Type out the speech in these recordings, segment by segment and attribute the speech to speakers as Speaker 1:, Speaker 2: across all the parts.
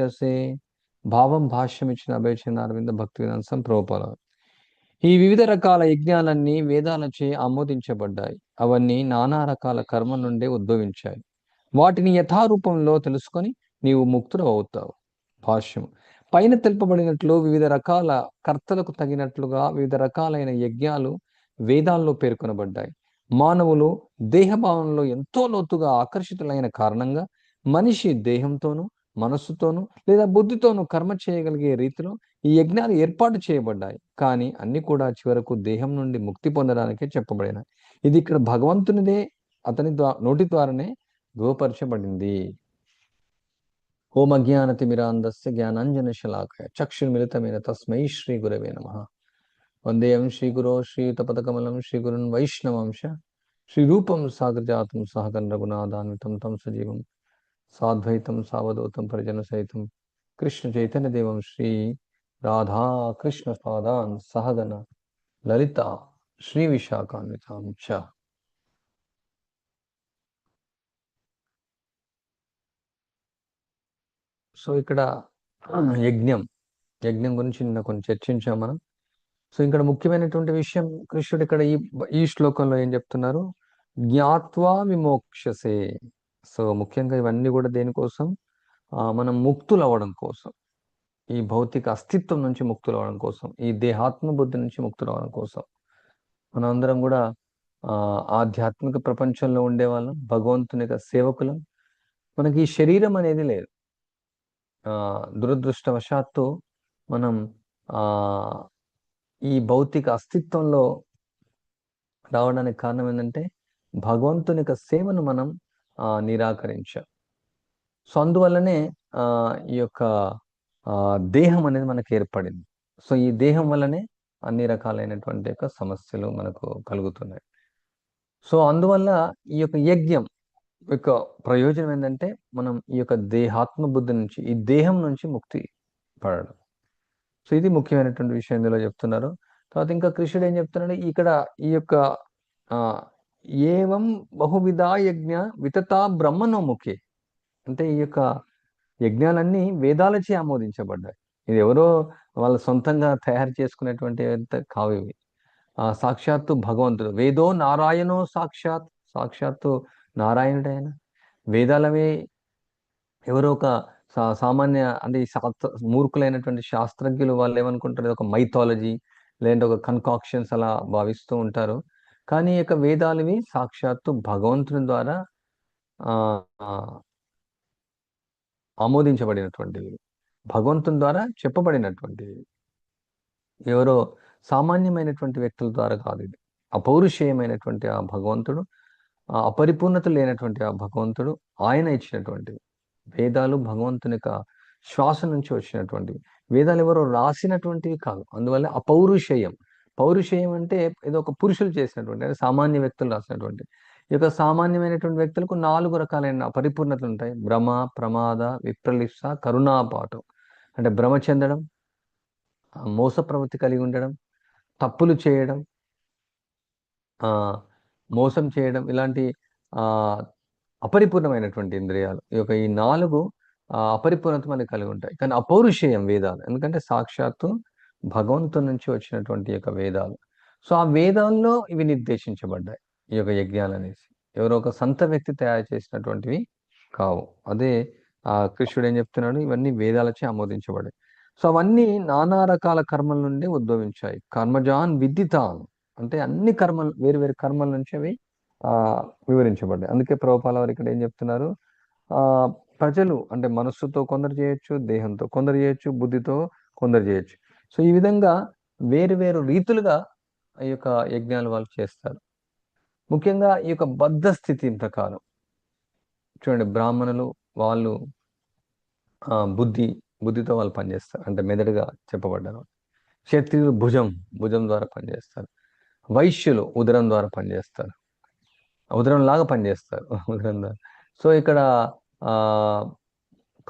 Speaker 1: చేసే భావం భాష్యం ఇచ్చిన అభయచంద అరవింద భక్తి వినాశం ప్రోపాల. ఈ వివిధ రకాల యజ్ఞాలన్నీ వేదాలచే ఆమోదించబడ్డాయి. అవన్నీ నానా రకాల కర్మ నుండే ఉద్భవించాయి. వాటిని యథారూపంలో తెలుసుకొని నీవు ముక్తుడు అవుతావు భాష్యం. పైన తెలుపబడినట్లు వివిధ రకాల కర్తలకు తగినట్లుగా వివిధ రకాలైన యజ్ఞాలు వేదాల్లో పేర్కొనబడ్డాయి. మానవులు దేహభావంలో ఎంతో లోతుగా ఆకర్షితులైన కారణంగా మనిషి దేహంతోనూ మనస్సుతోనూ లేదా బుద్ధితోనూ కర్మ చేయగలిగే రీతిలో ఈ యజ్ఞాలు ఏర్పాటు చేయబడ్డాయి. కానీ అన్ని కూడా చివరకు దేహం నుండి ముక్తి పొందడానికే చెప్పబడినాయి. ఇది ఇక్కడ భగవంతునిదే అతని ద్వా నోటి ద్వారానే ధృవపరచబడింది ఓం అజ్ఞానతిమిరాంధస్య జ్ఞానాంజన శలాకయ చక్షుర్మిళితమైన తస్మై శ్రీ గురవే నమ. వందేయం శ్రీ గురో శ్రీయుతపదకమలం శ్రీ గురున్ వైష్ణవంశ. శ్రీరూపం సాగరజాతం సహగన్ రఘునాథాన్వితం తం సజీవం సాద్వైతం సావధూతం పరిజన సహితం కృష్ణ చైతన్య దేవం శ్రీ రాధా కృష్ణ పాదాన్ సహగన లలిత శ్రీ విశాఖాన్వితాం చ సో ఇక్కడ యజ్ఞం యజ్ఞం గురించి నిన్న కొన్ని చర్చించాం మనం. సో ఇక్కడ ముఖ్యమైనటువంటి విషయం కృష్ణుడు ఇక్కడ ఈ ఈ శ్లోకంలో ఏం చెప్తున్నారు? జ్ఞాత్వా విమోక్షసే సో ముఖ్యంగా ఇవన్నీ కూడా దేనికోసం? మనం ముక్తులు అవ్వడం కోసం. ఈ భౌతిక అస్తిత్వం నుంచి ముక్తులు అవ్వడం కోసం. ఈ దేహాత్మ బుద్ధి నుంచి ముక్తులు అవ్వడం కోసం. మనం అందరం కూడా ఆధ్యాత్మిక ప్రపంచంలో ఉండేవాళ్ళం భగవంతుని యొక్క సేవకులం. మనకి ఈ శరీరం అనేది లేదు. ఆ దురదృష్టవశాత్తు మనం ఆ ఈ భౌతిక అస్తిత్వంలో రావడానికి కారణం ఏంటంటే భగవంతుని యొక్క సేవను మనం నిరాకరించారు. సో అందువల్లనే ఆ ఈ యొక్క ఆ దేహం అనేది మనకు ఏర్పడింది. సో ఈ దేహం వల్లనే అన్ని రకాలైనటువంటి యొక్క సమస్యలు మనకు కలుగుతున్నాయి. సో అందువల్ల ఈ యొక్క యజ్ఞం యొక్క ప్రయోజనం ఏంటంటే మనం ఈ యొక్క దేహాత్మ బుద్ధి నుంచి ఈ దేహం నుంచి ముక్తి పడడం. సో ఇది ముఖ్యమైనటువంటి విషయం ఇందులో చెప్తున్నారు. తర్వాత ఇంకా కృష్ణుడు ఏం చెప్తున్నాడు? ఇక్కడ ఈ యొక్క ఆ ఏవం బహువిధా యజ్ఞ వితతా బ్రహ్మనోముఖే అంటే ఈ యొక్క యజ్ఞాలన్నీ వేదాలచే ఆమోదించబడ్డాయి. ఇది ఎవరో వాళ్ళ సొంతంగా తయారు చేసుకునేటువంటి కావు ఇవి. సాక్షాత్తు భగవంతుడు. వేదో నారాయణో సాక్షాత్. సాక్షాత్తు నారాయణుడు ఆయన. వేదాలవే ఎవరో ఒక సా- సామాన్య అంటే ఈ శాస్త్ర మూర్ఖులైనటువంటి శాస్త్రజ్ఞులు వాళ్ళు ఏమనుకుంటారు? ఒక మైథాలజీ లేదంటే ఒక కన్కాక్షన్స్ అలా భావిస్తూ ఉంటారు. కానీ ఈ యొక్క వేదాలవి సాక్షాత్తు భగవంతుని ద్వారా ఆమోదించబడినటువంటివి. భగవంతుని ద్వారా చెప్పబడినటువంటివి. ఎవరో సామాన్యమైనటువంటి వ్యక్తుల ద్వారా కాదు ఇది. అపౌరుషేయమైనటువంటి ఆ భగవంతుడు అపరిపూర్ణత లేనటువంటి ఆ భగవంతుడు ఆయన ఇచ్చినటువంటివి. వేదాలు భగవంతుని యొక్క శ్వాస నుంచి వచ్చినటువంటివి. వేదాలు ఎవరో రాసినటువంటివి కాదు. అందువల్ల అపౌరుషేయం. పౌరుషేయం అంటే ఏదో ఒక పురుషులు చేసినటువంటి అంటే సామాన్య వ్యక్తులు రాసినటువంటి. ఈ యొక్క సామాన్యమైనటువంటి వ్యక్తులకు నాలుగు రకాలైన పరిపూర్ణతలు ఉంటాయి భ్రమ ప్రమాద విప్రలిప్స కరుణాపాఠం అంటే భ్రమ చెందడం మోస ప్రవృత్తి కలిగి ఉండడం తప్పులు చేయడం మోసం చేయడం ఇలాంటి అపరిపూర్ణమైనటువంటి ఇంద్రియాలు. ఈ యొక్క ఈ నాలుగు అపరిపూర్ణత మనకి కలిగి ఉంటాయి. కానీ అపౌరుషేయం వేదాలు. ఎందుకంటే సాక్షాత్తు భగవంతుడి నుంచి వచ్చినటువంటి యొక్క వేదాలు. సో ఆ వేదాల్లో ఇవి నిర్దేశించబడ్డాయి ఈ యొక్క యజ్ఞాలు అనేసి ఎవరో ఒక సంత వ్యక్తి తయారు చేసినటువంటివి కావు. అదే ఆ కృష్ణుడు ఏం చెప్తున్నాడు? ఇవన్నీ వేదాలచే ఆమోదించబడ్డాయి. సో అవన్నీ నానా రకాల కర్మల నుండి ఉద్భవించాయి. కర్మజాన్ విదితాన్. అంటే అన్ని కర్మలు వేరు వేరు కర్మల నుంచి అవి ఆ వివరించబడ్డాయి. అందుకే ప్రభుపాల వారు ఇక్కడ ఏం చెప్తున్నారు? ఆ ప్రజలు అంటే మనస్సుతో కొందరు చేయొచ్చు దేహంతో కొందరు చేయొచ్చు బుద్ధితో కొందరు చేయొచ్చు. సో ఈ విధంగా వేరు వేరు రీతులుగా ఈ యొక్క యజ్ఞాలు వాళ్ళు చేస్తారు. ముఖ్యంగా ఈ యొక్క బద్ధ స్థితి ప్రకారం చూడండి బ్రాహ్మణులు వాళ్ళు బుద్ధి బుద్ధితో వాళ్ళు పనిచేస్తారు. అంటే మెదడుగా చెప్పబడ్డారు. క్షత్రియులు భుజం భుజం ద్వారా పనిచేస్తారు. వైశ్యులు ఉదరం ద్వారా పనిచేస్తారు. ఉదరం లాగా పనిచేస్తారు. ఉదరం ద్వారా. సో ఇక్కడ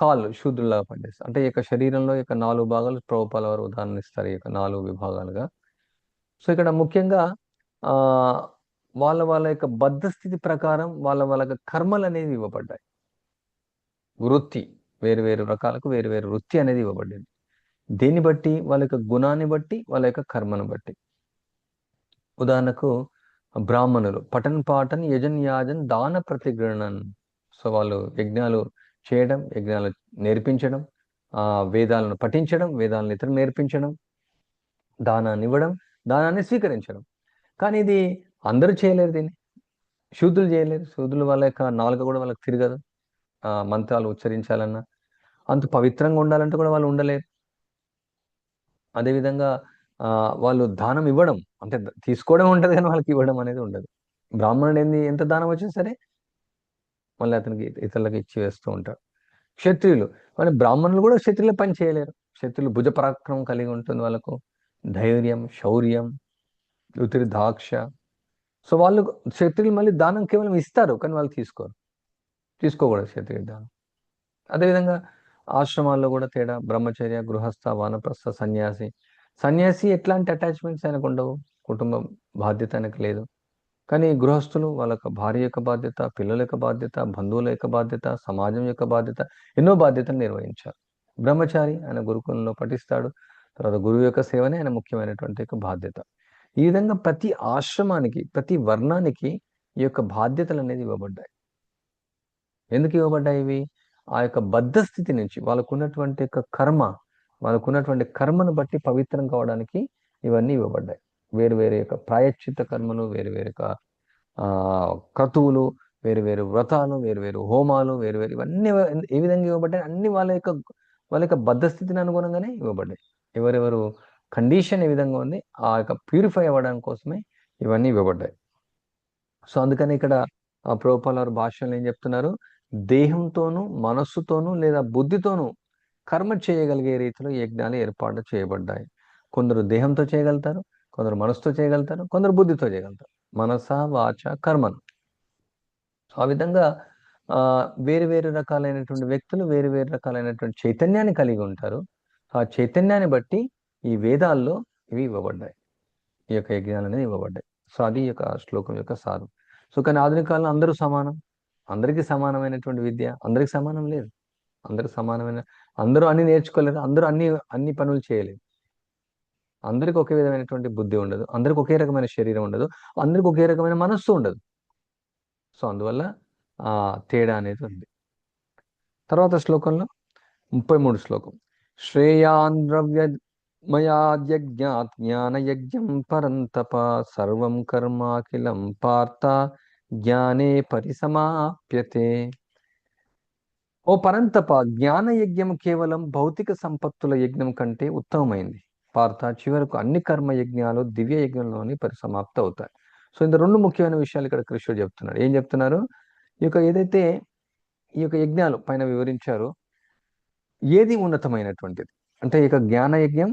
Speaker 1: కాళ్ళు శూద్రులాగా పనిచేస్తారు అంటే ఈ యొక్క శరీరంలో ఈ యొక్క నాలుగు భాగాలు ప్రభుపాల వారు ఉదాహరణ ఇస్తారు. ఈ యొక్క నాలుగు విభాగాలుగా. సో ఇక్కడ ముఖ్యంగా ఆ వాళ్ళ వాళ్ళ యొక్క బద్ధస్థితి ప్రకారం వాళ్ళ వాళ్ళ యొక్క కర్మలు అనేవి ఇవ్వబడ్డాయి. వృత్తి వేరు వేరు రకాలకు వేరు వేరు వృత్తి అనేది ఇవ్వబడింది. దీన్ని బట్టి వాళ్ళ యొక్క గుణాన్ని బట్టి వాళ్ళ యొక్క కర్మను బట్టి. ఉదాహరణకు బ్రాహ్మణులు పఠన్ పాఠన్ యజన్ యాజన్ దాన ప్రతిగ్రహణన్ సో వాళ్ళు యజ్ఞాలు చేయడం యజ్ఞాలు నేర్పించడం వేదాలను పఠించడం వేదాలను ఇతరులు నేర్పించడం దానాన్ని ఇవ్వడం దానాన్ని స్వీకరించడం. కానీ ఇది అందరూ చేయలేరు దీన్ని. శూద్రులు చేయలేరు. శూద్రులు వాళ్ళ యొక్క నాలుక కూడా వాళ్ళకి తిరగదు. మంత్రాలు ఉచ్చరించాలన్నా అంత పవిత్రంగా ఉండాలంటే కూడా వాళ్ళు ఉండలేరు. అదేవిధంగా ఆ వాళ్ళు దానం ఇవ్వడం అంటే తీసుకోవడం ఉంటుంది కానీ వాళ్ళకి ఇవ్వడం అనేది ఉండదు. బ్రాహ్మణుడు ఏంది ఎంత దానం వచ్చినా సరే మళ్ళీ అతనికి ఇతరులకు ఇచ్చి వేస్తూ ఉంటారు. క్షత్రియులు. కానీ బ్రాహ్మణులు కూడా క్షత్రియులు పని చేయలేరు. క్షత్రియులు భుజ పరాక్రమం కలిగి ఉంటుంది వాళ్ళకు. ధైర్యం శౌర్యం ఉతిరి దాక్ష. సో వాళ్ళు క్షత్రియులు మళ్ళీ దానం కేవలం ఇస్తారు కానీ వాళ్ళు తీసుకోరు. తీసుకోకూడదు క్షత్రియ దానం. అదేవిధంగా ఆశ్రమాల్లో కూడా తేడా బ్రహ్మచర్య గృహస్థ వానప్రస్థ సన్యాసి. సన్యాసి ఎట్లాంటి అటాచ్మెంట్స్ ఆయనకు ఉండవు. కుటుంబం బాధ్యత ఆయనకు లేదు. కానీ గృహస్థులు వాళ్ళ యొక్క భార్య యొక్క బాధ్యత పిల్లల యొక్క బాధ్యత బంధువుల యొక్క బాధ్యత సమాజం యొక్క బాధ్యత ఎన్నో బాధ్యతలు నిర్వహించారు. బ్రహ్మచారి ఆయన గురుకులంలో పఠిస్తాడు. తర్వాత గురువు యొక్క సేవనే ఆయన ముఖ్యమైనటువంటి యొక్క బాధ్యత. ఈ విధంగా ప్రతి ఆశ్రమానికి ప్రతి వర్ణానికి ఈ యొక్క బాధ్యతలు అనేది ఇవ్వబడ్డాయి. ఎందుకు ఇవ్వబడ్డాయి ఇవి? ఆ యొక్క బద్ధ స్థితి నుంచి వాళ్ళకు ఉన్నటువంటి యొక్క కర్మ వాళ్ళకు ఉన్నటువంటి కర్మను బట్టి పవిత్రం కావడానికి ఇవన్నీ ఇవ్వబడ్డాయి. వేరు వేరు యొక్క ప్రాయశ్చిత కర్మలు వేరు వేరు యొక్క క్రతువులు వేరు వేరు వ్రతాలు వేరు వేరు హోమాలు వేరు వేరు ఇవన్నీ ఏ విధంగా ఇవ్వబడ్డాయి? అన్ని వాళ్ళ యొక్క వాళ్ళ యొక్క బద్ధస్థితిని అనుగుణంగానే ఇవ్వబడ్డాయి. ఎవరెవరు కండిషన్ ఏ విధంగా ఉంది ఆ యొక్క ప్యూరిఫై అవ్వడం కోసమే ఇవన్నీ ఇవ్వబడ్డాయి. సో అందుకని ఇక్కడ ఆ ప్రోపాల భాషలు ఏం చెప్తున్నారు? దేహంతోనూ మనస్సుతోనూ లేదా బుద్ధితోనూ కర్మ చేయగలిగే రీతిలో యజ్ఞాలు ఏర్పాటు చేయబడ్డాయి. కొందరు దేహంతో చేయగలుగుతారు కొందరు మనసుతో చేయగలుగుతారు కొందరు బుద్ధితో చేయగలుగుతారు. మనస వాచ కర్మను. ఆ విధంగా ఆ వేరు వేరు రకాలైనటువంటి వ్యక్తులు వేరు వేరు రకాలైనటువంటి చైతన్యాన్ని కలిగి ఉంటారు. ఆ చైతన్యాన్ని బట్టి ఈ వేదాల్లో ఇవి ఇవ్వబడ్డాయి. ఈ యొక్క యజ్ఞాలు అనేది ఇవ్వబడ్డాయి. సో అది యొక్క శ్లోకం యొక్క సారం. సో కానీ ఆధునిక కాలంలో అందరూ సమానం. అందరికీ సమానమైనటువంటి విద్య. అందరికి సమానం లేదు. అందరికి సమానమైన అందరూ అన్ని నేర్చుకోలేరు. అందరూ అన్ని అన్ని పనులు చేయలేరు. అందరికి ఒకే విధమైనటువంటి బుద్ధి ఉండదు అందరికి ఒకే రకమైన శరీరం ఉండదు అందరికి ఒకే రకమైన మనస్సు ఉండదు. సో అందువల్ల ఆ తేడా అనేది ఉంది. తర్వాత శ్లోకంలో ముప్పై మూడు శ్లోకం. శ్రేయాన్ ద్రవ్య మయాద్యజ్ఞాత్ జ్ఞానయజ్ఞం పరంతప సర్వం కర్మాఖిలం పార్థ జ్ఞానే పరిసమాప్యతే. ఓ పరంతప జ్ఞాన యజ్ఞం కేవలం భౌతిక సంపత్తుల యజ్ఞం కంటే ఉత్తమమైంది. పార్థ చివరకు అన్ని కర్మ యజ్ఞాలు దివ్య యజ్ఞంలోని పరిసమాప్త అవుతాయి సో ఇంత రెండు ముఖ్యమైన విషయాలు ఇక్కడ కృష్ణుడు చెప్తున్నాడు. ఏం చెప్తున్నారు? ఈ యొక్క ఏదైతే ఈ యొక్క యజ్ఞాలు పైన వివరించారో ఏది ఉన్నతమైనటువంటిది? అంటే ఇక జ్ఞాన యజ్ఞం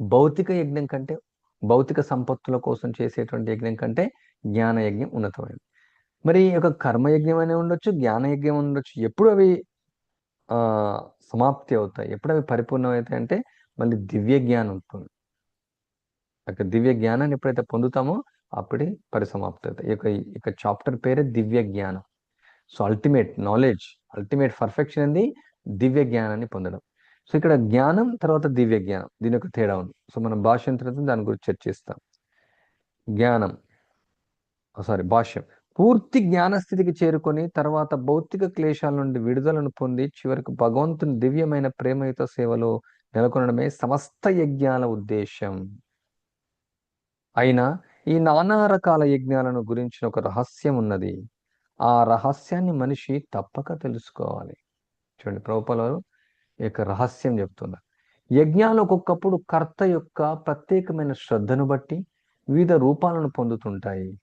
Speaker 1: భౌతిక యజ్ఞం కంటే భౌతిక సంపత్తుల కోసం చేసేటువంటి యజ్ఞం కంటే జ్ఞాన యజ్ఞం ఉన్నతమైనది. మరి ఈ యొక్క కర్మయజ్ఞం అనే ఉండొచ్చు జ్ఞానయజ్ఞం ఉండొచ్చు. ఎప్పుడు అవి ఆ సమాప్తి అవుతాయి? ఎప్పుడు అవి పరిపూర్ణం అవుతాయి అంటే మళ్ళీ దివ్య జ్ఞానం ఉంటుంది. అక్కడ దివ్య జ్ఞానాన్ని ఎప్పుడైతే పొందుతామో అప్పుడే పరిసమాప్తి అవుతాయి ఈ యొక్క యొక్క చాప్టర్ పేరే దివ్య జ్ఞానం. So ultimate knowledge ultimate perfection అనేది దివ్య జ్ఞానాన్ని పొందడం. సో ఇక్కడ జ్ఞానం తర్వాత దివ్య జ్ఞానం. దీని యొక్క తేడా ఉంది. సో మనం భాష్యంతరం దాని గురించి చర్చిస్తాం. జ్ఞానం. Oh, సారీ భాష్యం. పూర్తి జ్ఞానస్థితికి చేరుకొని తర్వాత భౌతిక క్లేశాల నుండి విడుదలను పొంది చివరికి భగవంతుని దివ్యమైన ప్రేమయుత సేవలో నెలకొనడమే సమస్త యజ్ఞాల ఉద్దేశం అయినా ఈ నానా రకాల యజ్ఞాలను గురించిన ఒక రహస్యం ఉన్నది. ఆ రహస్యాన్ని మనిషి తప్పక తెలుసుకోవాలి. చూడండి ప్రభుపాలు యొక్క రహస్యం చెప్తున్నారు. యజ్ఞాలు ఒక్కొక్కప్పుడు కర్త యొక్క ప్రత్యేకమైన శ్రద్ధను బట్టి వివిధ రూపాలను పొందుతుంటాయి.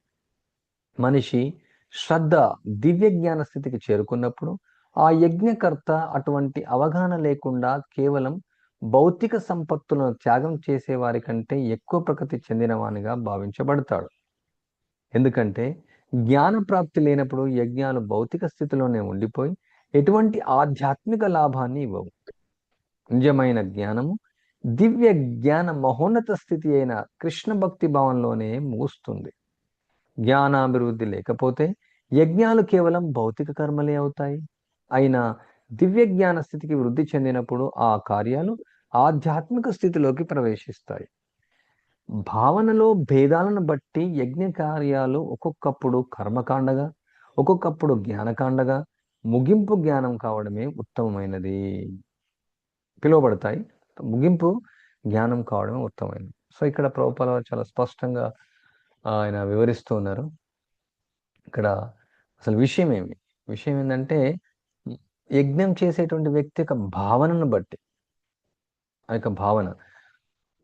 Speaker 1: మనిషి శ్రద్ధ దివ్య జ్ఞాన స్థితికి చేరుకున్నప్పుడు ఆ యజ్ఞకర్త అటువంటి అవగాహన లేకుండా కేవలం భౌతిక సంపత్తులను త్యాగం చేసే వారి కంటే ఎక్కువ ప్రకృతి చెందినవానిగా భావించబడతాడు. ఎందుకంటే జ్ఞాన ప్రాప్తి లేనప్పుడు యజ్ఞాలు భౌతిక స్థితిలోనే ఉండిపోయి ఎటువంటి ఆధ్యాత్మిక లాభాన్ని ఇవ్వవు. నిజమైన జ్ఞానము దివ్య జ్ఞాన మహోన్నత స్థితి అయిన కృష్ణ భక్తి భావంలోనే ముగుస్తుంది. జ్ఞానాభివృద్ధి లేకపోతే యజ్ఞాలు కేవలం భౌతిక కర్మలే అవుతాయి. అయినా దివ్య జ్ఞాన స్థితికి వృద్ధి చెందినప్పుడు ఆ కార్యాలు ఆధ్యాత్మిక స్థితిలోకి ప్రవేశిస్తాయి. భావనలో భేదాలను బట్టి యజ్ఞ కార్యాలు ఒక్కొక్కప్పుడు కర్మకాండగా ఒక్కొక్కప్పుడు జ్ఞానకాండగా ముగింపు జ్ఞానం కావడమే ఉత్తమమైనది. పిలువబడతాయి. ముగింపు జ్ఞానం కావడమే ఉత్తమమైనది. సో ఇక్కడ ప్రభుపాల చాలా స్పష్టంగా ఆయన వివరిస్తూ ఉన్నారు. ఇక్కడ అసలు విషయం ఏమి? విషయం ఏంటంటే యజ్ఞం చేసేటువంటి వ్యక్తి యొక్క భావనను బట్టి ఆ యొక్క భావన.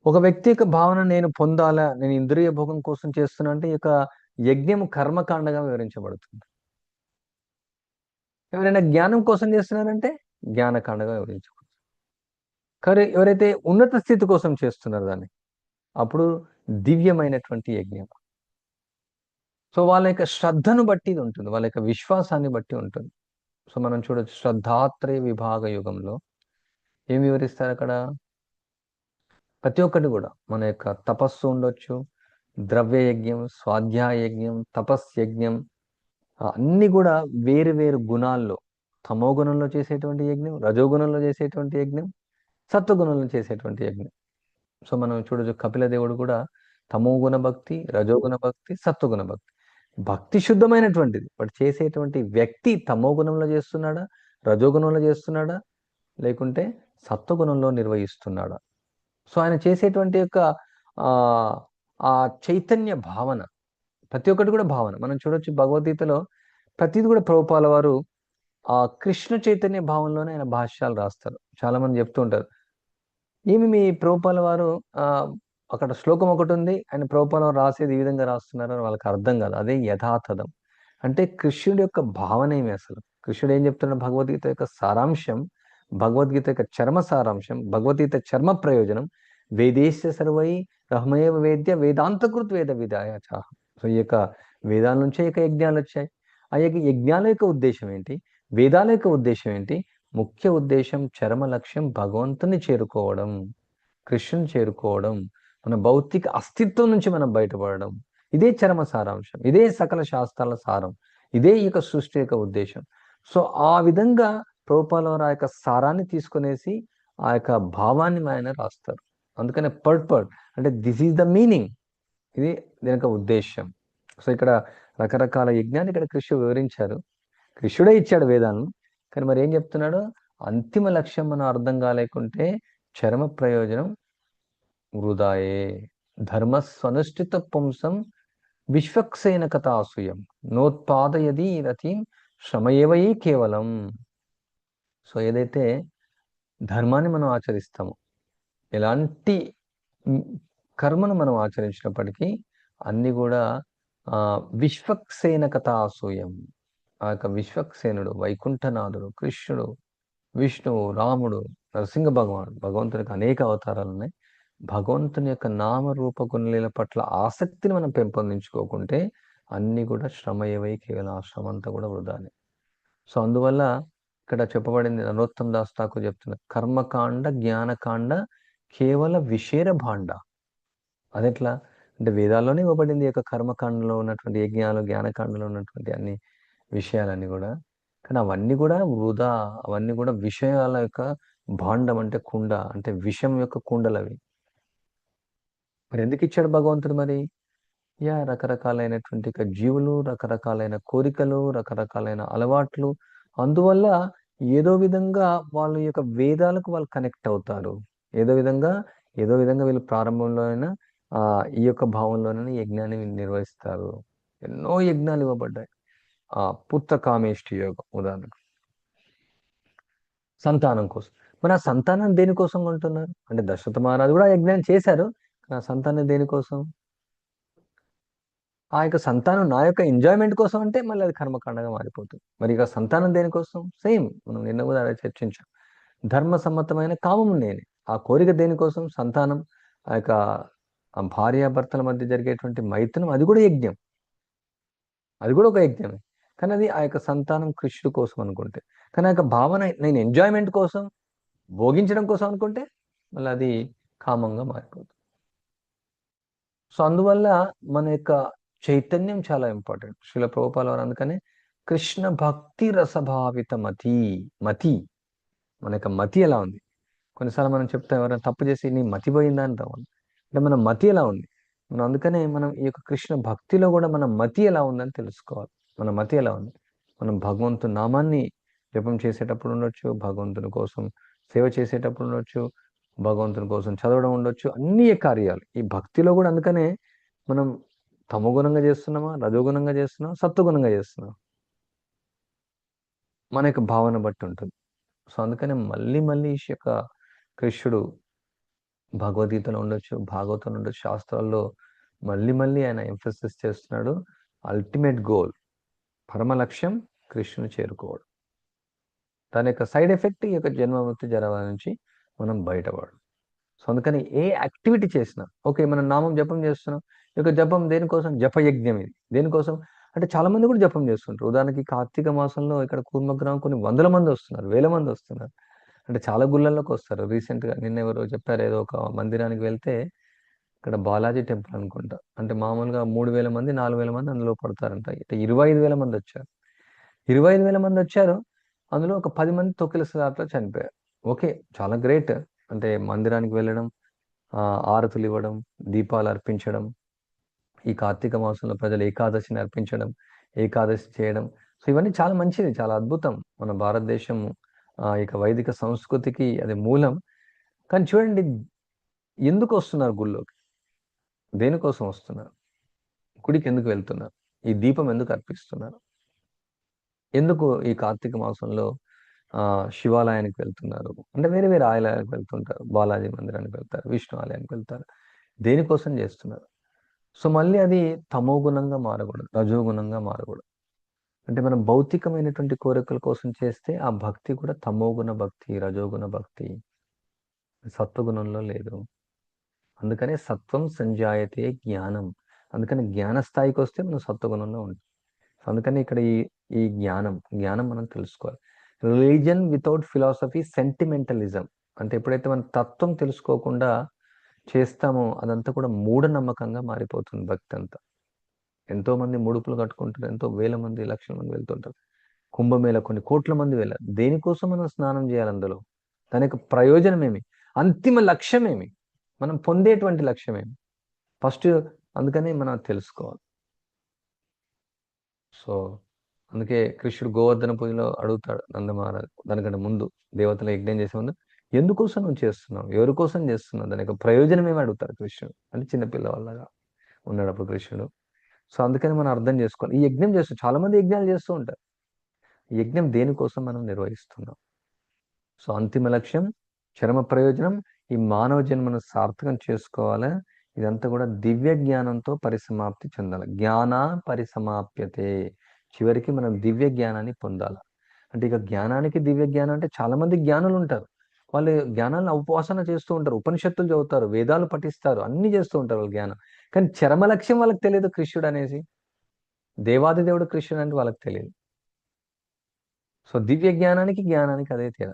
Speaker 1: ఒక వ్యక్తి యొక్క భావన నేను పొందాలా? నేను ఇంద్రియ భోగం కోసం చేస్తున్నా అంటే ఈ యొక్క యజ్ఞం కర్మకాండగా వివరించబడుతుంది. ఎవరైనా జ్ఞానం కోసం చేస్తున్నారంటే జ్ఞానకాండగా వివరించబడుతుంది. కానీ ఎవరైతే ఉన్నత స్థితి కోసం చేస్తున్నారు దాన్ని అప్పుడు దివ్యమైనటువంటి యజ్ఞం. సో వాళ్ళ యొక్క శ్రద్ధను బట్టి ఇది ఉంటుంది. వాళ్ళ యొక్క విశ్వాసాన్ని బట్టి ఉంటుంది. సో మనం చూడొచ్చు శ్రద్ధాత్రయ విభాగ యుగంలో ఏం వివరిస్తారు అక్కడ? ప్రతి ఒక్కటి కూడా మన యొక్క తపస్సు ఉండొచ్చు ద్రవ్య యజ్ఞం స్వాధ్యాయ యజ్ఞం తపస్ యజ్ఞం అన్ని కూడా వేరు వేరు గుణాల్లో తమో గుణంలో చేసేటువంటి యజ్ఞం రజోగుణంలో చేసేటువంటి యజ్ఞం సత్వగుణంలో చేసేటువంటి యజ్ఞం. సో మనం చూడొచ్చు కపిల దేవుడు కూడా తమోగుణ భక్తి రజోగుణ భక్తి సత్వగుణ భక్తి. భక్తి శుద్ధమైనటువంటిది. బట్ చేసేటువంటి వ్యక్తి తమోగుణంలో చేస్తున్నాడా రజోగుణంలో చేస్తున్నాడా లేకుంటే సత్వగుణంలో నిర్వహిస్తున్నాడా? సో ఆయన చేసేటువంటి యొక్క ఆ చైతన్య భావన ప్రతి ఒక్కటి కూడా భావన. మనం చూడొచ్చు భగవద్గీతలో ప్రతిది కూడా ప్రభుపాల వారు ఆ కృష్ణ చైతన్య భావంలోనే ఆయన భాష్యాలు రాస్తారు. చాలా మంది చెప్తూ ఉంటారు. ఏమి మీ ప్రభుపాల వారు అక్కడ శ్లోకం ఒకటి ఉంది. ఆయన ప్రభుపాల వారు రాసేది ఈ విధంగా రాస్తున్నారు అని వాళ్ళకి అర్థం కాదు. అదే యథాతథం. అంటే కృష్ణుడి యొక్క భావన ఏమి అసలు? కృష్ణుడు ఏం చెప్తున్నాడు భగవద్గీత యొక్క సారాంశం? భగవద్గీత యొక్క చర్మ సారాంశం భగవద్గీత చర్మ ప్రయోజనం వేదేశ సర్వై రహమేవ వేద్య వేదాంతకృత్ వేద విధాయ సో ఈ యొక్క వేదాల నుంచే ఇక యజ్ఞాలు వచ్చాయి. ఆ యొక్క యజ్ఞాల యొక్క ఉద్దేశం ఏంటి? వేదాల యొక్క ఉద్దేశం ఏంటి? ముఖ్య ఉద్దేశం చరమ లక్ష్యం భగవంతుని చేరుకోవడం కృష్ణుని చేరుకోవడం మన భౌతిక అస్తిత్వం నుంచి మనం బయటపడడం. ఇదే చరమ సారాంశం ఇదే సకల శాస్త్రాల సారం ఇదే ఈ యొక్క సృష్టి యొక్క ఉద్దేశం. సో ఆ విధంగా ప్రభుపాల ఆ యొక్క సారాన్ని తీసుకునేసి ఆ యొక్క భావాన్ని ఆయన రాస్తారు. అందుకనే పర్ట్ పర్ట్ అంటే దిస్ ఈజ్ ద మీనింగ్. ఇది దీని యొక్క ఉద్దేశం సో ఇక్కడ రకరకాల యజ్ఞాన్ని ఇక్కడ కృష్ణుడు వివరించారు. కృష్ణుడే ఇచ్చాడు వేదాలను. కానీ మరి ఏం చెప్తున్నాడు? అంతిమ లక్ష్యం మనం అర్థం కాలేకుంటే చర్మ ప్రయోజనం వృధాయే. ధర్మ స్వనుష్ఠిత పుంసం విశ్వక్సేన కథాసూయం. నోత్పాదయది రతిం శ్రమయేవయీ కేవలం సో ఏదైతే ధర్మాన్ని మనం ఆచరిస్తామో ఎలాంటి కర్మను మనం ఆచరించినప్పటికీ అన్ని కూడా విశ్వక్సేన కథాసూయం ఆ యొక్క విశ్వక్సేనుడు వైకుంఠనాథుడు కృష్ణుడు విష్ణువు రాముడు నరసింహ భగవానుడు భగవంతునికి అనేక అవతారాలు ఉన్నాయి. భగవంతుని యొక్క నామరూప గుణలీల పట్ల ఆసక్తిని మనం పెంపొందించుకోకుంటే అన్ని కూడా శ్రమ ఏవై కేవలం ఆ శ్రమ అంతా కూడా వృధానే. సో అందువల్ల ఇక్కడ చెప్పబడింది నరోత్తమ్ దాస్ ఠాకూర్ చెప్తున్నారు కర్మకాండ జ్ఞానకాండ కేవల విషేర భాండ. అదెట్లా? అంటే వేదాల్లోనే ఇవ్వబడింది యొక్క కర్మకాండలో ఉన్నటువంటి యజ్ఞాలు జ్ఞానకాండలో ఉన్నటువంటి అన్ని విషయాలన్నీ కూడా. కానీ అవన్నీ కూడా వృధా అవన్నీ కూడా విషయాల యొక్క భాండం అంటే కుండ అంటే విషం యొక్క కుండలు అవి మరి ఎందుకు ఇచ్చాడు భగవంతుడు మరి? యా రకరకాలైనటువంటి జీవులు రకరకాలైన కోరికలు రకరకాలైన అలవాట్లు అందువల్ల ఏదో విధంగా వాళ్ళ యొక్క వేదాలకు వాళ్ళు కనెక్ట్ అవుతారు. ఏదో విధంగా ఏదో విధంగా వీళ్ళు ప్రారంభంలోనైనా ఆ ఈ యొక్క భావంలోనైనా యజ్ఞాన్ని నిర్వహిస్తారు. ఎన్నో యజ్ఞాలు ఇవ్వబడ్డాయి. ఆ పుత్ర కామేష్టి యోగం ఉదాహరణకు సంతానం కోసం. మరి ఆ సంతానం దేనికోసం కొంటున్నారు? అంటే దశరథ మహారాజు కూడా యజ్ఞాన్ని చేశారు. ఆ సంతానం దేనికోసం? ఆ యొక్క సంతానం నా యొక్క ఎంజాయ్మెంట్ కోసం అంటే మళ్ళీ అది కర్మకాండగా మారిపోతుంది. మరి ఇక సంతానం దేనికోసం సేమ్ మనం నిన్న కూడా అలా చర్చించాం. ధర్మ సమ్మతమైన కామం నేనే. ఆ కోరిక దేనికోసం సంతానం. ఆ యొక్క భార్యాభర్తల మధ్య జరిగేటువంటి మైత్రం అది కూడా యజ్ఞం. అది కూడా ఒక యజ్ఞమే. కానీ అది ఆ యొక్క సంతానం కృష్ణుడు కోసం అనుకుంటే. కానీ ఆ యొక్క భావన నేను ఎంజాయ్మెంట్ కోసం భోగించడం కోసం అనుకుంటే మళ్ళీ అది కామంగా మారిపోతుంది. సో అందువల్ల మన యొక్క చైతన్యం చాలా ఇంపార్టెంట్. శిల ప్రభుపాల వారు అందుకనే కృష్ణ భక్తి రసభావిత మతి మతి. మన యొక్క మతి ఎలా ఉంది? కొన్నిసార్లు మనం చెప్తాం ఎవరైనా తప్పు చేసి నీ మతి పోయిందా అంటాం అంటే మన మతి ఎలా ఉంది? మనం అందుకనే మనం ఈ యొక్క కృష్ణ భక్తిలో కూడా మన మతి ఎలా ఉందని తెలుసుకోవాలి. మన మతి ఎలా ఉంది? మనం భగవంతు నామాన్ని జపం చేసేటప్పుడు ఉండొచ్చు భగవంతుని కోసం సేవ చేసేటప్పుడు ఉండొచ్చు భగవంతుని కోసం చదవడం ఉండొచ్చు అన్ని కార్యాలు. ఈ భక్తిలో కూడా అందుకనే మనం తమగుణంగా చేస్తున్నామా? రజోగుణంగా చేస్తున్నామా? సత్వగుణంగా చేస్తున్నాం మన యొక్క భావన బట్టి ఉంటుంది. సో అందుకనే మళ్ళీ మళ్ళీ ఈ యొక్క కృష్ణుడు భగవద్గీతలో ఉండొచ్చు భాగవతంలో ఉండొచ్చు శాస్త్రాల్లో మళ్ళీ మళ్ళీ ఆయన ఎంఫసిస్ చేస్తున్నాడు అల్టిమేట్ గోల్ పరమ లక్ష్యం కృష్ణుని చేరుకోవడం. దాని యొక్క సైడ్ ఎఫెక్ట్ ఈ యొక్క జన్మమృతి జరవ నుంచి మనం బయటపడడం. సో అందుకని ఏ యాక్టివిటీ చేసినా ఓకే మనం నామం జపం చేస్తున్నాం యొక్క జపం దేనికోసం? జపయజ్ఞం ఇది. దేనికోసం? అంటే చాలా మంది కూడా జపం చేస్తుంటారు. ఉదాహరణకి కార్తీక మాసంలో ఇక్కడ కూర్మగ్రహం కొన్ని వందల మంది వస్తున్నారు వేల మంది వస్తున్నారు. అంటే చాలా గుళ్ళల్లోకి వస్తారు. రీసెంట్గా నిన్న ఎవరో చెప్పారు ఏదో ఒక మందిరానికి వెళ్తే ఇక్కడ బాలాజీ టెంపుల్ అనుకుంటా. అంటే మామూలుగా మూడు వేల మంది నాలుగు వేల మంది అందులో పడతారంట. ఇట్లా ఇరవై ఐదు వేల మంది వచ్చారు. ఇరవై ఐదు వేల మంది వచ్చారు. అందులో ఒక పది మంది తొక్కిల దాంట్లో చనిపోయారు. ఓకే చాలా గ్రేట్. అంటే మందిరానికి వెళ్ళడం ఆరతులు ఇవ్వడం దీపాలు అర్పించడం ఈ కార్తీక మాసంలో ప్రజలు ఏకాదశిని అర్పించడం ఏకాదశి చేయడం. సో ఇవన్నీ చాలా మంచిది చాలా అద్భుతం. మన భారతదేశం ఇక వైదిక సంస్కృతికి అది మూలం. కానీ చూడండి ఎందుకు వస్తున్నారు గుళ్ళోకి? దేనికోసం వస్తున్నారు? గుడికి ఎందుకు వెళ్తున్నారు? ఈ దీపం ఎందుకు అర్పిస్తున్నారు? ఎందుకు ఈ కార్తీక మాసంలో ఆ శివాలయానికి వెళ్తున్నారు? అంటే వేరే వేరే ఆలయాలకు వెళ్తుంటారు. బాలాజీ మందిరానికి వెళ్తారు విష్ణు ఆలయానికి వెళ్తారు. దేనికోసం చేస్తున్నారు? సో మళ్ళీ అది తమో గుణంగా మారకూడదు రజోగుణంగా మారకూడదు. అంటే మనం భౌతికమైనటువంటి కోరికల కోసం చేస్తే ఆ భక్తి కూడా తమోగుణ భక్తి రజోగుణ భక్తి సత్వగుణంలో లేదు. అందుకనే సత్వం సంజాయతే జ్ఞానం. అందుకని జ్ఞాన స్థాయికి వస్తే మనం సత్వగుణంలో ఉంటాం. అందుకని ఇక్కడ ఈ ఈ జ్ఞానం జ్ఞానం మనం తెలుసుకోవాలి. Religion without philosophy sentimentalism. అంటే ఎప్పుడైతే మనం తత్వం తెలుసుకోకుండా చేస్తామో అదంతా కూడా మూఢనమ్మకంగా మారిపోతుంది భక్తి అంతా ఎంతో మంది ముడుపులు కట్టుకుంటారు ఎంతో వేల మంది లక్షల మంది వెళ్తుంటారు కుంభమేళ కొన్ని కోట్ల మంది వెళ్ళారు దేనికోసం మనం స్నానం చేయాలి అందులో? దాని యొక్క ప్రయోజనం ఏమి? అంతిమ లక్ష్యం ఏమి? మనం పొందేటువంటి లక్ష్యం ఏమి? ఫస్ట్ అందుకని మనం తెలుసుకోవాలి. సో అందుకే కృష్ణుడు గోవర్ధన పూజలో అడుగుతాడు నందమహారాజు. దానికంటే ముందు దేవతల యజ్ఞం చేసే ముందు ఎందుకోసం నువ్వు చేస్తున్నావు? ఎవరి కోసం చేస్తున్నావు? దాని యొక్క ప్రయోజనం ఏమి అడుగుతారు కృష్ణుడు? అంటే చిన్నపిల్లవాళ్ళగా ఉన్నాడు అప్పుడు కృష్ణుడు. సో అందుకని మనం అర్థం చేసుకోవాలి. ఈ యజ్ఞం చేస్తూ చాలా మంది యజ్ఞాలు చేస్తూ ఉంటారు. ఈ యజ్ఞం దేనికోసం మనం నిర్వహిస్తున్నాం? సో అంతిమ లక్ష్యం చరమ ప్రయోజనం ఈ మానవ జన్మను సార్థకం చేసుకోవాలి. ఇదంతా కూడా దివ్య జ్ఞానంతో పరిసమాప్తి చెందాలి. జ్ఞాన పరిసమాప్యతే. చివరికి మనం దివ్య జ్ఞానాన్ని పొందాలి. అంటే ఇక జ్ఞానానికి దివ్య జ్ఞానం అంటే చాలా మంది జ్ఞానులు ఉంటారు. వాళ్ళు జ్ఞానాలను ఉపవాసన చేస్తూ ఉంటారు. ఉపనిషత్తులు చదువుతారు. వేదాలు పఠిస్తారు. అన్ని చేస్తూ ఉంటారు వాళ్ళ జ్ఞానం. కానీ చరమ లక్ష్యం వాళ్ళకి తెలియదు కృష్ణుడు అనేసి. దేవాది దేవుడు కృష్ణుడు అంటే వాళ్ళకి తెలియదు. సో దివ్య జ్ఞానానికి జ్ఞానానికి అదే తేడా.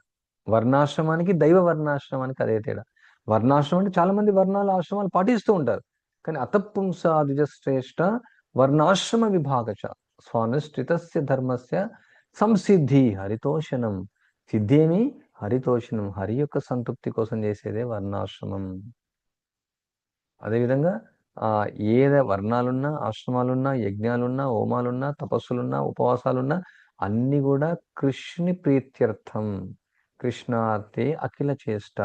Speaker 1: వర్ణాశ్రమానికి దైవ వర్ణాశ్రమానికి అదే తేడా. వర్ణాశ్రమం అంటే చాలా మంది వర్ణాల ఆశ్రమాలు పాటిస్తూ ఉంటారు. కానీ అతపుంసాదిజ శ్రేష్ఠ వర్ణాశ్రమ విభాగచ స్వానుష్ఠితస్య ధర్మస్య సంసిద్ధి హరితోషణం. సిద్ధేమి? హరితోషణం హరి యొక్క సంతృప్తి కోసం చేసేదే వర్ణాశ్రమం. అదేవిధంగా ఆ ఏద వర్ణాలున్నా ఆశ్రమాలున్నా యజ్ఞాలున్నా హోమాలున్నా తపస్సులున్నా ఉపవాసాలున్నా అన్ని కూడా కృష్ణుని ప్రీత్యర్థం. కృష్ణార్తే అఖిల చేష్ట.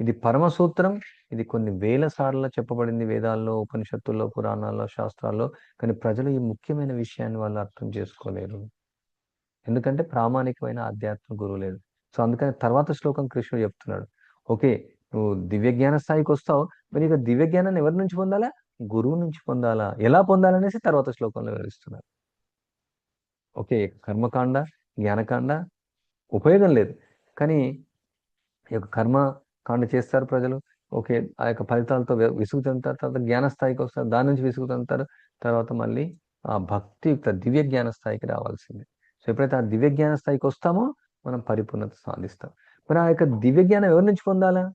Speaker 1: ఇది పరమసూత్రం. ఇది కొన్ని వేల సార్లు చెప్పబడింది వేదాల్లో ఉపనిషత్తుల్లో పురాణాల్లో శాస్త్రాల్లో. కానీ ప్రజలు ఈ ముఖ్యమైన విషయాన్ని వాళ్ళు అర్థం చేసుకోలేరు. ఎందుకంటే ప్రామాణికమైన ఆధ్యాత్మిక గురువు లేదు సో అందుకని తర్వాత శ్లోకం కృష్ణుడు చెప్తున్నాడు. ఓకే నువ్వు దివ్య జ్ఞాన స్థాయికి వస్తావు మరి ఇక దివ్య జ్ఞానాన్ని ఎవరి నుంచి పొందాలా? గురువు నుంచి పొందాలా? ఎలా పొందాలనేసి తర్వాత శ్లోకంలో వివరిస్తున్నారు ఓకే కర్మకాండ జ్ఞానకాండ ఉపయోగం లేదు. కానీ ఈ యొక్క కర్మకాండ చేస్తారు ప్రజలు. ఓకే ఆ యొక్క ఫలితాలతో విసుగు చెందుతారు తర్వాత జ్ఞాన స్థాయికి వస్తారు దాని నుంచి విసుగు చెందుతారు తర్వాత మళ్ళీ ఆ భక్తియుక్త దివ్య జ్ఞాన స్థాయికి రావాల్సిందే. సో ఎప్పుడైతే ఆ దివ్య జ్ఞాన స్థాయికి వస్తామో మనం పరిపూర్ణత సాధిస్తాం. మరి ఆ యొక్క దివ్య జ్ఞానం ఎవరి నుంచి పొందాలా?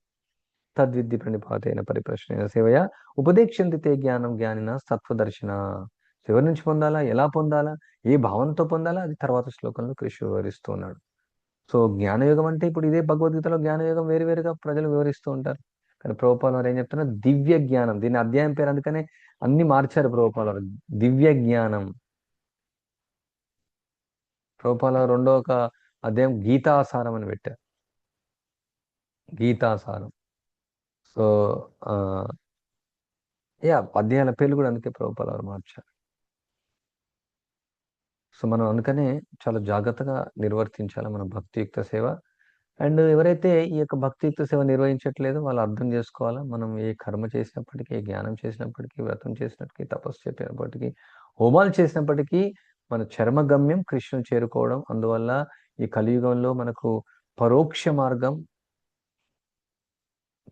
Speaker 1: తద్విద్య ప్రణిపాతైన పరిప్రశ్న సేవయ ఉపదేక్షంతితే జ్ఞానం జ్ఞానిన సత్వదర్శన. ఎవరి నుంచి పొందాలా? ఎలా పొందాలా? ఏ భావంతో పొందాలా? అది తర్వాత శ్లోకంలో కృషి వివరిస్తూ ఉన్నాడు. సో జ్ఞానయోగం అంటే ఇప్పుడు ఇదే భగవద్గీతలో జ్ఞానయోగం వేరు వేరుగా ప్రజలు వివరిస్తూ ఉంటారు. కానీ ప్రభుపాల వారు ఏం చెప్తున్నారు? దివ్య జ్ఞానం దీని అధ్యాయం పేరు అందుకనే అన్ని మార్చారు ప్రభుపాల వారు. దివ్య జ్ఞానం ప్రభుపాల రెండో ఒక అదేం గీతాసారం అని పెట్టారు గీతాసారం. సో ఆ యా పద్యాల పేర్లు కూడా అందుకే ప్రభుపాల వారు మార్చారు. సో మనం అందుకనే చాలా జాగ్రత్తగా నిర్వర్తించాలి మన భక్తియుక్త సేవ. అండ్ ఎవరైతే ఈ యొక్క భక్తియుక్త సేవ నిర్వహించట్లేదో వాళ్ళు అర్థం చేసుకోవాలా? మనం ఏ కర్మ చేసినప్పటికీ ఏ జ్ఞానం చేసినప్పటికీ వ్రతం చేసినప్పటికీ తపస్సు చెప్పినప్పటికీ హోమాలు చేసినప్పటికీ మన చర్మగమ్యం కృష్ణుని చేరుకోవడం. అందువల్ల ఈ కలియుగంలో మనకు పరోక్ష మార్గం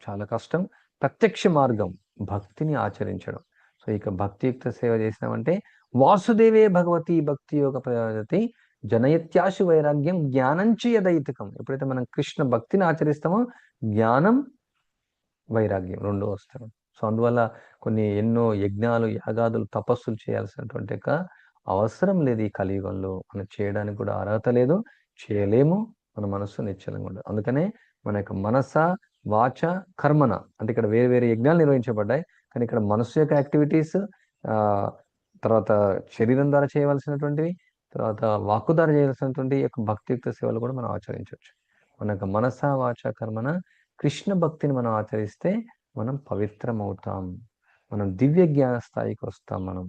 Speaker 1: చాలా కష్టం. ప్రత్యక్ష మార్గం భక్తిని ఆచరించడం. సో ఇక భక్తియుక్త సేవ చేసినామంటే వాసుదేవే భగవతి భక్తి యోగ ప్రయోజతి జనయత్యాశు వైరాగ్యం జ్ఞానంచ యదైతికం. ఎప్పుడైతే మనం కృష్ణ భక్తిని ఆచరిస్తామో జ్ఞానం వైరాగ్యం రెండు వస్తాయి. సో అందువల్ల కొన్ని ఎన్నో యజ్ఞాలు యాగాదులు తపస్సులు చేయాల్సినటువంటి యొక్క అవసరం లేదు ఈ కలియుగంలో. మనం చేయడానికి కూడా అర్హత లేదు. చేయలేము మన మనస్సు నిశ్చలంగా ఉండదు అందుకనే మన యొక్క మనస వాచ కర్మన అంటే ఇక్కడ వేరే వేరే యజ్ఞాలు నిర్వహించబడ్డాయి. కానీ ఇక్కడ మనస్సు యొక్క యాక్టివిటీస్ తర్వాత శరీరం ద్వారా చేయవలసినటువంటివి తర్వాత వాక్కు ద్వారా చేయాల్సినటువంటి యొక్క భక్తియుక్త సేవలు కూడా మనం ఆచరించవచ్చు. మన యొక్క మనస వాచ కర్మన కృష్ణ భక్తిని మనం ఆచరిస్తే మనం పవిత్రం అవుతాం మనం దివ్య జ్ఞాన స్థాయికి వస్తాం మనం.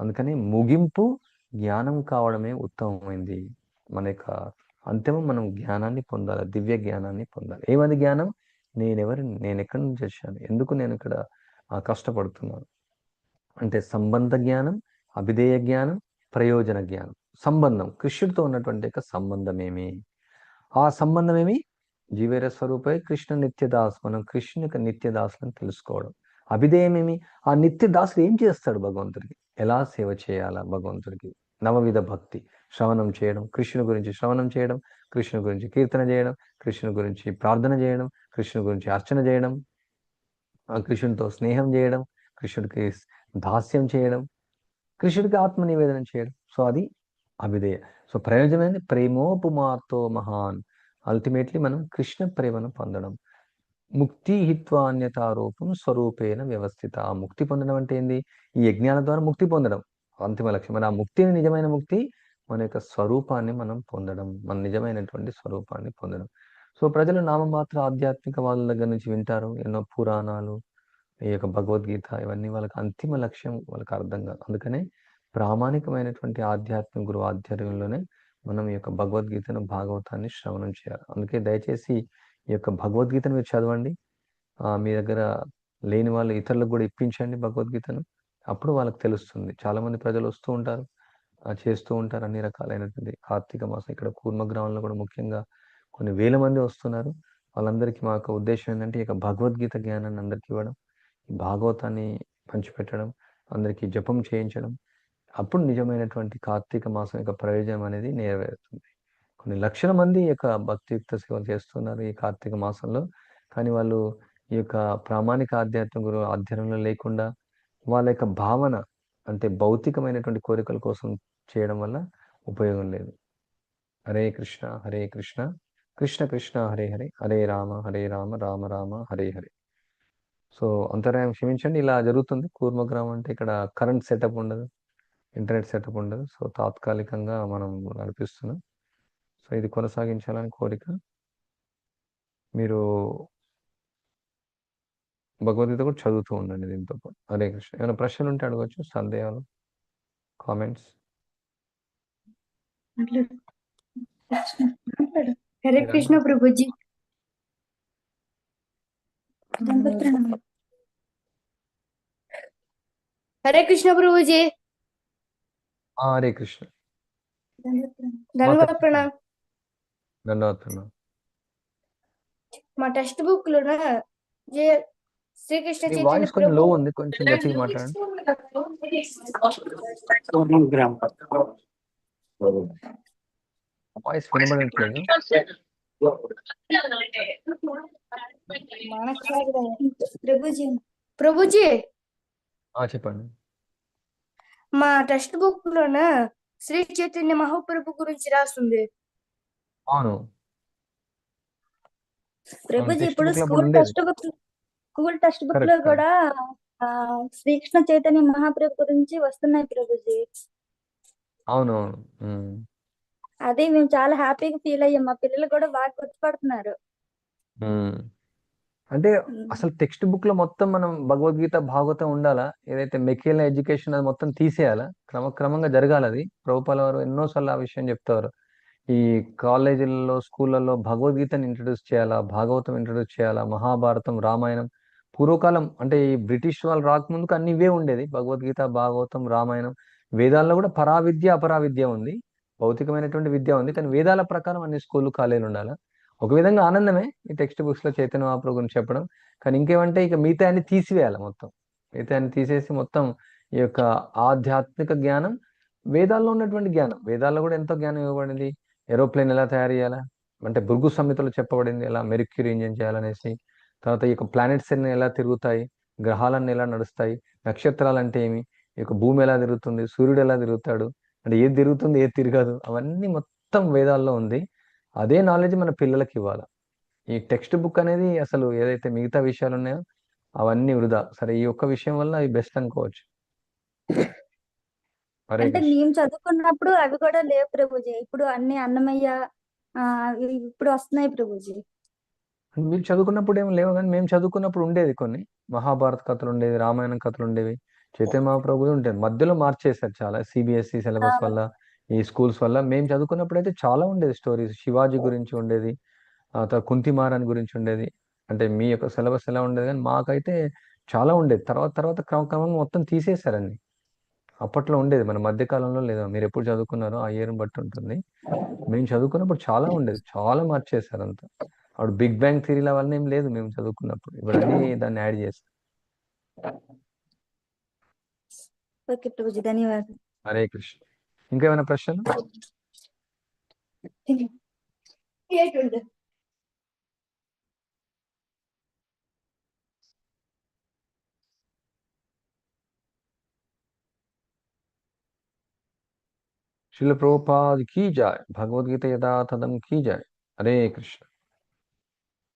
Speaker 1: అందుకని ముగింపు జ్ఞానం కావడమే ఉత్తమమైంది. మన యొక్క అంతిమం మనం జ్ఞానాన్ని పొందాలి దివ్య జ్ఞానాన్ని పొందాలి? ఏమది జ్ఞానం? నేనెవరి నేను ఎక్కడి నుంచి వచ్చాను? ఎందుకు నేను ఇక్కడ కష్టపడుతున్నాను? అంటే సంబంధ జ్ఞానం అభిధేయ జ్ఞానం ప్రయోజన జ్ఞానం. సంబంధం కృష్ణుడితో ఉన్నటువంటి యొక్క సంబంధం ఏమి ఆ సంబంధం ఏమి జీవేర స్వరూపే కృష్ణ నిత్యదాస్ మనం కృష్ణ యొక్క నిత్యదాసులను తెలుసుకోవడం. అభిధేయమేమి? ఆ నిత్యదాసుడు ఏం చేస్తాడు భగవంతుడికి? ఎలా సేవ చేయాలా భగవంతుడికి? నవవిధ భక్తి. శ్రవణం చేయడం కృష్ణుని గురించి శ్రవణం చేయడం కృష్ణుని గురించి కీర్తన చేయడం కృష్ణుని గురించి ప్రార్థన చేయడం కృష్ణుని గురించి అర్చన చేయడం కృష్ణునితో స్నేహం చేయడం కృష్ణుడికి దాస్యం చేయడం కృష్ణుడికి ఆత్మ నివేదన చేయడం. సో అది అభిధేయ. సో ప్రయోజనం ఏంది ప్రేమోపుమాతో మహాన్. అల్టిమేట్లీ మనం కృష్ణ ప్రేమను పొందడం. ముక్తి హిత్వాన్యతారూపం స్వరూపేణ వ్యవస్థిత. ముక్తి పొందడం అంటే ఏంది? ఈ యజ్ఞాల ద్వారా ముక్తి పొందడం. అంతిమ లక్ష్యం. మరి ఆ ముక్తిని నిజమైన ముక్తి మన యొక్క స్వరూపాన్ని మనం పొందడం మన నిజమైనటువంటి స్వరూపాన్ని పొందడం. సో ప్రజలు నామమాత్ర ఆధ్యాత్మిక వాళ్ళ దగ్గర నుంచి వింటారు. ఎన్నో పురాణాలు ఈ యొక్క భగవద్గీత ఇవన్నీ వాళ్ళకి అంతిమ లక్ష్యం వాళ్ళకి అర్థం కాదు. అందుకనే ప్రామాణికమైనటువంటి ఆధ్యాత్మిక గురువు ఆధ్వర్యంలోనే మనం ఈ యొక్క భగవద్గీతను భాగవతాన్ని శ్రవణం చేయాలి. అందుకే దయచేసి ఈ యొక్క భగవద్గీతను మీరు చదవండి. మీ దగ్గర లేని వాళ్ళు ఇతరులకు కూడా ఇప్పించండి భగవద్గీతను. అప్పుడు వాళ్ళకి తెలుస్తుంది. చాలామంది ప్రజలు వస్తూ ఉంటారు. చేస్తూ ఉంటారు అన్ని రకాలైనటువంటి కార్తీక మాసం. ఇక్కడ కూర్మ గ్రామంలో కూడా ముఖ్యంగా కొన్ని వేల మంది వస్తున్నారు. వాళ్ళందరికీ మా యొక్క ఉద్దేశం ఏంటంటే ఇక భగవద్గీత జ్ఞానాన్ని అందరికీ ఇవ్వడం ఈ భాగవతాన్ని పంచిపెట్టడం అందరికీ జపం చేయించడం. అప్పుడు నిజమైనటువంటి కార్తీక మాసం యొక్క ప్రయోజనం అనేది నెరవేరుతుంది. కొన్ని లక్షల మంది ఈ యొక్క భక్తియుక్త సేవలు చేస్తున్నారు ఈ కార్తీక మాసంలో. కానీ వాళ్ళు ఈ యొక్క ప్రామాణిక ఆధ్యాత్మిక గురు అధ్యయనంలో లేకుండా వాళ్ళ యొక్క భావన అంటే భౌతికమైనటువంటి కోరికల కోసం చేయడం వల్ల ఉపయోగం లేదు. హరే కృష్ణ హరే కృష్ణ కృష్ణ కృష్ణ హరే హరే హరే రామ హరే రామ రామ రామ హరే హరే. సో అంతరాయం క్షమించండి ఇలా జరుగుతుంది. కూర్మగ్రామం అంటే ఇక్కడ కరెంట్ సెటప్ ఉండదు ఇంటర్నెట్ సెటప్ ఉండదు. సో తాత్కాలికంగా మనం నడిపిస్తున్నాం. సో ఇది కొనసాగించాలని కోరిక. మీరు భగవద్గీత కూడా చదువుతూ ఉండండి దీంతో పాటు. హరే కృష్ణ. ఏమైనా ప్రశ్నలు ఉంటే అడగచ్చు సందేహాలు కామెంట్స్
Speaker 2: హరే కృష్ణ ప్రభుజీ హరే కృష్ణ ప్రభుజీ
Speaker 1: హరే కృష్ణ
Speaker 2: ధన్యవాద ప్రణామ్
Speaker 1: ధన్యవాదాలు ప్రణామ్.
Speaker 2: మా టెక్స్ట్ బుక్ లోన జే శ్రీకృష్ణ
Speaker 1: మీ
Speaker 2: చైతన్య
Speaker 1: వాయిస్ కొంచెం లో
Speaker 2: ప్రభు
Speaker 1: ఉంది కొంచెం గట్టిగా మాట్లాడండి వాయిస్ వినబడట్లేదు.
Speaker 2: ప్రభుజీ
Speaker 1: చెప్పండి.
Speaker 2: మా టెక్స్ట్ బుక్ లోన శ్రీ చైతన్య మహాప్రభు గురించి రాస్తుంది.
Speaker 1: అవును.
Speaker 2: ప్రభుజీ ఇప్పుడు school text book school text
Speaker 1: బుక్లో
Speaker 2: కూడా శ్రీకృష్ణ చైతన్య మహాప్రభు గురించి వస్తున్నాయి ప్రభుజీ.
Speaker 1: అవునవును. ఉమ్.
Speaker 2: అదే మేము చాలా హ్యాపీగా ఫీల్ అయ్యాం. మా పిల్లలు కూడా బాగా గుర్తుపడుతున్నారు.
Speaker 1: ఉమ్. అంటే
Speaker 2: ఉమ్.
Speaker 1: అసలు టెక్స్ట్ బుక్లో మొత్తం మనం భగవద్గీత భాగవతం ఉండాలా? ఏదైతే మెకేల ఎడ్యుకేషన్ అది మొత్తం తీసేయాలా? క్రమక్రమంగా జరగాలి అది? ప్రభుపాల వారు ఎన్నోసార్లు ఆ విషయం చెప్తారు. ఈ కాలేజీలలో స్కూళ్ళల్లో భగవద్గీతని ఇంట్రడ్యూస్ చేయాలా? భాగవతం ఇంట్రడ్యూస్ చేయాలా? మహాభారతం రామాయణం పూర్వకాలం అంటే ఈ బ్రిటిష్ వాళ్ళు రాకముందుకు అన్ని ఇవే ఉండేది. భగవద్గీత భాగవతం రామాయణం. వేదాల్లో కూడా పరావిద్య అపరావిద్య ఉంది. భౌతికమైనటువంటి విద్య ఉంది. కానీ వేదాల ప్రకారం అన్ని స్కూళ్ళు కాలేజీలు ఉండాలి? ఒక విధంగా ఆనందమే ఈ టెక్స్ట్ బుక్స్లో చైతన్య మహాప్రభు గురించి చెప్పడం. కానీ ఇంకేమంటే ఇక మిగతా అన్ని తీసివేయాలి మొత్తం. మిగతా అన్ని తీసేసి మొత్తం ఈ యొక్క ఆధ్యాత్మిక జ్ఞానం వేదాల్లో ఉన్నటువంటి జ్ఞానం. వేదాల్లో కూడా ఎంతో జ్ఞానం ఇవ్వబడింది. ఏరోప్లేన్ ఎలా తయారు చేయాలా? అంటే భృగు సంహితలో చెప్పబడింది ఎలా మెరిక్యూరీ ఇంజన్ చేయాలనేసి. తర్వాత ఈ యొక్క ప్లానెట్స్ అన్ని ఎలా తిరుగుతాయి? గ్రహాలన్నీ ఎలా నడుస్తాయి? నక్షత్రాలు అంటే ఏమి? ఈ యొక్క భూమి ఎలా తిరుగుతుంది సూర్యుడు ఎలా తిరుగుతాడు అంటే ఏది తిరుగుతుంది ఏది తిరగదు అవన్నీ మొత్తం వేదాల్లో ఉంది. అదే నాలెడ్జ్ మన పిల్లలకి ఇవ్వాలి. ఈ టెక్స్ట్ బుక్ అనేది అసలు ఏదైతే మిగతా విషయాలు ఉన్నాయో అవన్నీ వృధా. సరే ఈ ఒక్క విషయం వల్ల అవి బెస్ట్ అనుకోవచ్చు.
Speaker 2: అంటే చదువుకున్నప్పుడు అవి కూడా లేవు ప్రభుజీ. ఇప్పుడు అన్ని అన్నమయ్య ఇప్పుడు వస్తున్నాయి ప్రభుజీ.
Speaker 1: మీరు చదువుకున్నప్పుడు ఏం లేవు కానీ మేము చదువుకున్నప్పుడు ఉండేది కొన్ని. మహాభారత కథలు ఉండేవి రామాయణం కథలు ఉండేవి. చైతన్య మహాప్రభు ఉండేది మధ్యలో మార్చేశారు చాలా సిబిఎస్ఈ సిలబస్ వల్ల ఈ స్కూల్స్ వల్ల. మేము చదువుకున్నప్పుడు అయితే చాలా ఉండేది స్టోరీస్ శివాజీ గురించి ఉండేది ఆ తర్వాత కుంతి మహారాణి గురించి ఉండేది. అంటే మీ యొక్క సిలబస్ ఎలా ఉండేది కానీ మాకైతే చాలా ఉండేది. తర్వాత తర్వాత క్రమక్రమంగా మొత్తం తీసేశారండి. అప్పట్లో ఉండేది. మన మధ్య కాలంలో లేదా. మీరు ఎప్పుడు చదువుకున్నారో ఆ ఇయర్ని బట్టి ఉంటుంది. మేము చదువుకున్నప్పుడు చాలా ఉండేది. చాలా మార్చేశారు అంతా. అప్పుడు బిగ్ బ్యాంగ్ థిరీల వల్ల ఏం లేదు మేము చదువుకున్నప్పుడు. ఇప్పుడు అన్ని దాన్ని యాడ్ చేస్తాం
Speaker 2: ఓకే ప్రభుజీ ధన్యవాదాలు
Speaker 1: హరే కృష్ణ ఇంకా
Speaker 2: ఏమైనా
Speaker 1: ప్రశ్నలు శిల ప్రోపాది కీ జాయ్ భగవద్గీత యథాతథం కీ జాయ్ హరే కృష్ణ